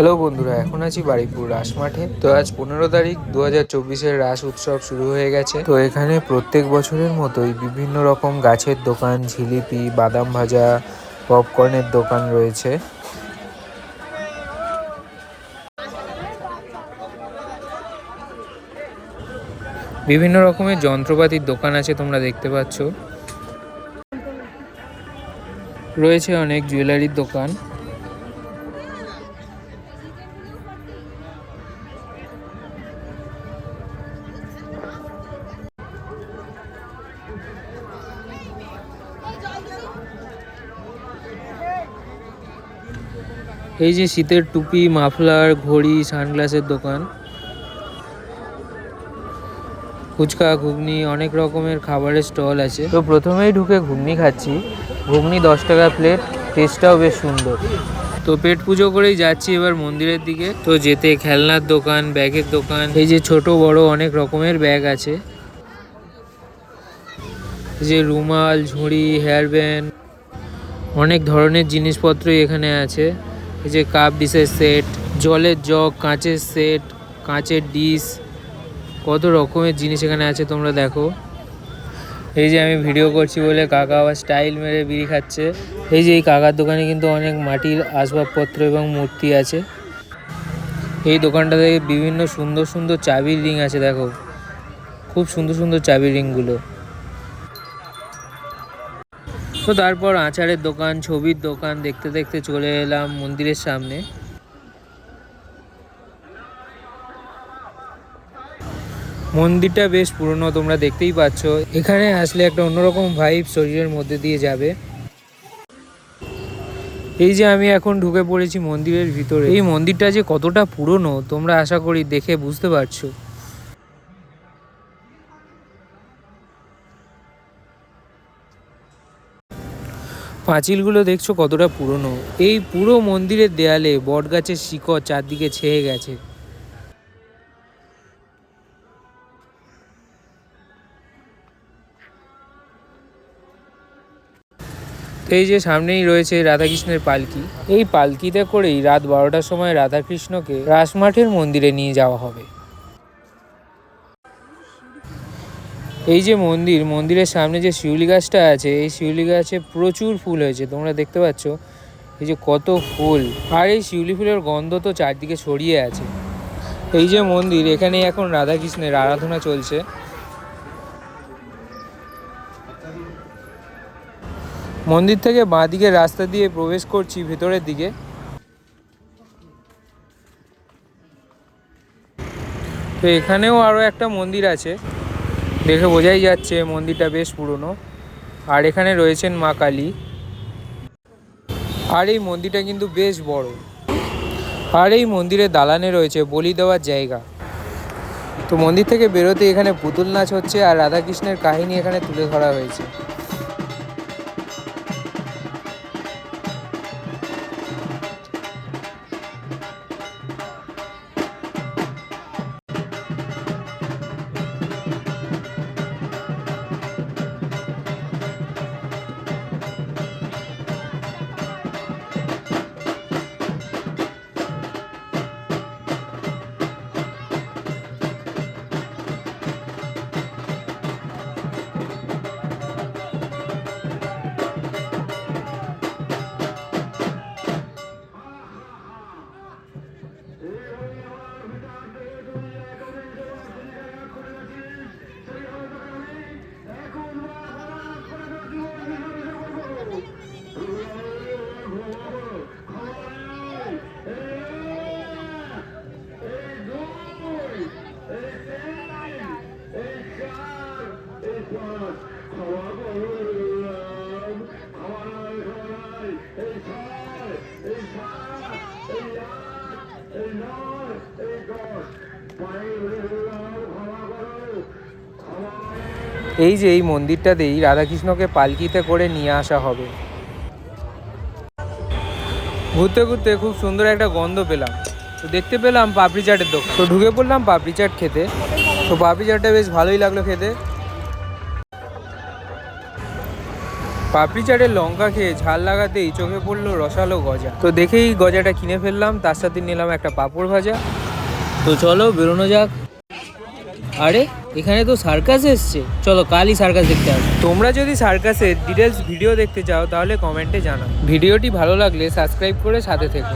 Hello বন্ধুরা, এখন আছি বারিপুর রাস মাঠে। তো আজ পনেরো তারিখ দু হাজার চব্বিশের রাস উৎসব শুরু হয়ে গেছে। তো এখানে প্রত্যেক বছরের মতোই বিভিন্ন রকম গাছের দোকান, ঝিলিপি, বাদাম ভাজা, পপকর্নের দোকান রয়েছে। বিভিন্ন রকমের যন্ত্রপাতির দোকান আছে তোমরা দেখতে পাচ্ছ। রয়েছে অনেক জুয়েলারির দোকান। এই যে শীতের টুপি মাফলার ঘড়ি সানগ্লাসের দোকান। ফুচকা ঘুগনি অনেক রকমের খাবারের স্টল আছে। তো প্রথমেই ঢুকে ঘুগনি খাচ্ছি। ঘুগনি দশ টাকা প্লেট টেস্টটাও বেশ সুন্দর। তো পেট পুজো করেই যাচ্ছি এবার মন্দিরের দিকে। তো যেতে খেলনার দোকান ব্যাগের দোকান এই যে ছোট বড় অনেক রকমের ব্যাগ আছে। এই যে রুমাল ঝুড়ি হেয়ার ব্যান্ড অনেক ধরনের জিনিসপত্রই এখানে আছে। এই যে কাপ ডিশের সেট জলের জগ কাঁচের সেট কাঁচের ডিশ কত রকমের জিনিস এখানে আছে তোমরা দেখো। এই যে আমি ভিডিও করছি বলে কাকা আবার স্টাইল মেরে বিড়ি খাচ্ছে। এই যে এই কাকার দোকানে কিন্তু অনেক মাটির আসবাবপত্র এবং মূর্তি আছে। এই দোকানটাতে বিভিন্ন সুন্দর সুন্দর চাবির রিং আছে দেখো। খুব সুন্দর সুন্দর চাবির রিংগুলো তো তারপর আচারের দোকান, ছবির দোকান দেখতে দেখতে চলে এলাম মন্দিরের সামনে। মন্দিরটা বেশ পুরনো, তোমরা দেখতেই পাচ্ছ। এখানে আসলে একটা অন্যরকম ভাইব শরীরের মধ্যে দিয়ে যাবে। এই যে আমি এখন ঢুকে পড়েছি মন্দিরের ভিতরে। এই মন্দিরটা যে কতটা পুরনো, তোমরা আশা করি দেখে বুঝতে পারছ। পাঁচিলগুলো দেখছ কতটা পুরনো? এই পুরো মন্দিরের দেয়ালে বটগাছের শিকড় চারদিকে ছেয়ে গেছে। এই যে সামনেই রয়েছে রাধাকৃষ্ণের পালকি। এই পালকিতে করেই রাত বারোটার সময় রাধাকৃষ্ণকে রাসমাঠের মন্দিরে নিয়ে যাওয়া হবে। এই যে মন্দির, মন্দিরের সামনে যে শিউলি গাছটা আছে, এই শিউলি গাছে প্রচুর ফুল হয়েছে, তোমরা দেখতে পাচ্ছ। এই যে কত ফুল। আর এই শিউলি ফুলের গন্ধ তো চারদিকে ছড়িয়ে আছে। এই যে মন্দির, এখানে এখন রাধাকৃষ্ণের আরাধনা চলছে। মন্দির থেকে বাঁদিকে রাস্তা দিয়ে প্রবেশ করছি ভেতরের দিকে। তো এখানেও আরও একটা মন্দির আছে। দেখে বোঝাই যাচ্ছে মন্দিরটা বেশ পুরনো। আর এখানে রয়েছেন মা কালী। আর এই মন্দিরটা কিন্তু বেশ বড়। আর এই মন্দিরের দালানে রয়েছে বলি দেওয়ার জায়গা। তো মন্দির থেকে বেরোতে এখানে পুতুল নাচ হচ্ছে আর রাধাকৃষ্ণের কাহিনী এখানে তুলে ধরা হয়েছে। এই যে এই মন্দিরটাতেই রাধাকৃষ্ণকে পালকিতে করে নিয়ে আসা হবে। ঘুরতে ঘুরতে খুব সুন্দর একটা গন্ধ পেলাম। তো দেখতে পেলাম পাপড়ি চাটের দোকান। তো ঢুকে পড়লাম পাপড়ি চাট খেতে। তো পাপড়ি চাটটা বেশ ভালোই লাগল খেতে। পাপড়ি চাটের লঙ্কা খেয়ে ঝাল লাগাতেই চোখে পড়ল রসালো গজা। তো দেখেই গজাটা কিনে ফেললাম, তার সাথে নিলাম একটা পাঁপড় ভাজা। তো চলো বেরোনো যাক। আরে এখানে তো সার্কাস এসছে। চলো কালই সার্কাস দেখতে আসব। তোমরা যদি সার্কাসের ডিটেলস ভিডিও দেখতে চাও তাহলে কমেন্টে জানাও। ভিডিওটি ভালো লাগলে সাবস্ক্রাইব করে সাথে থেকো।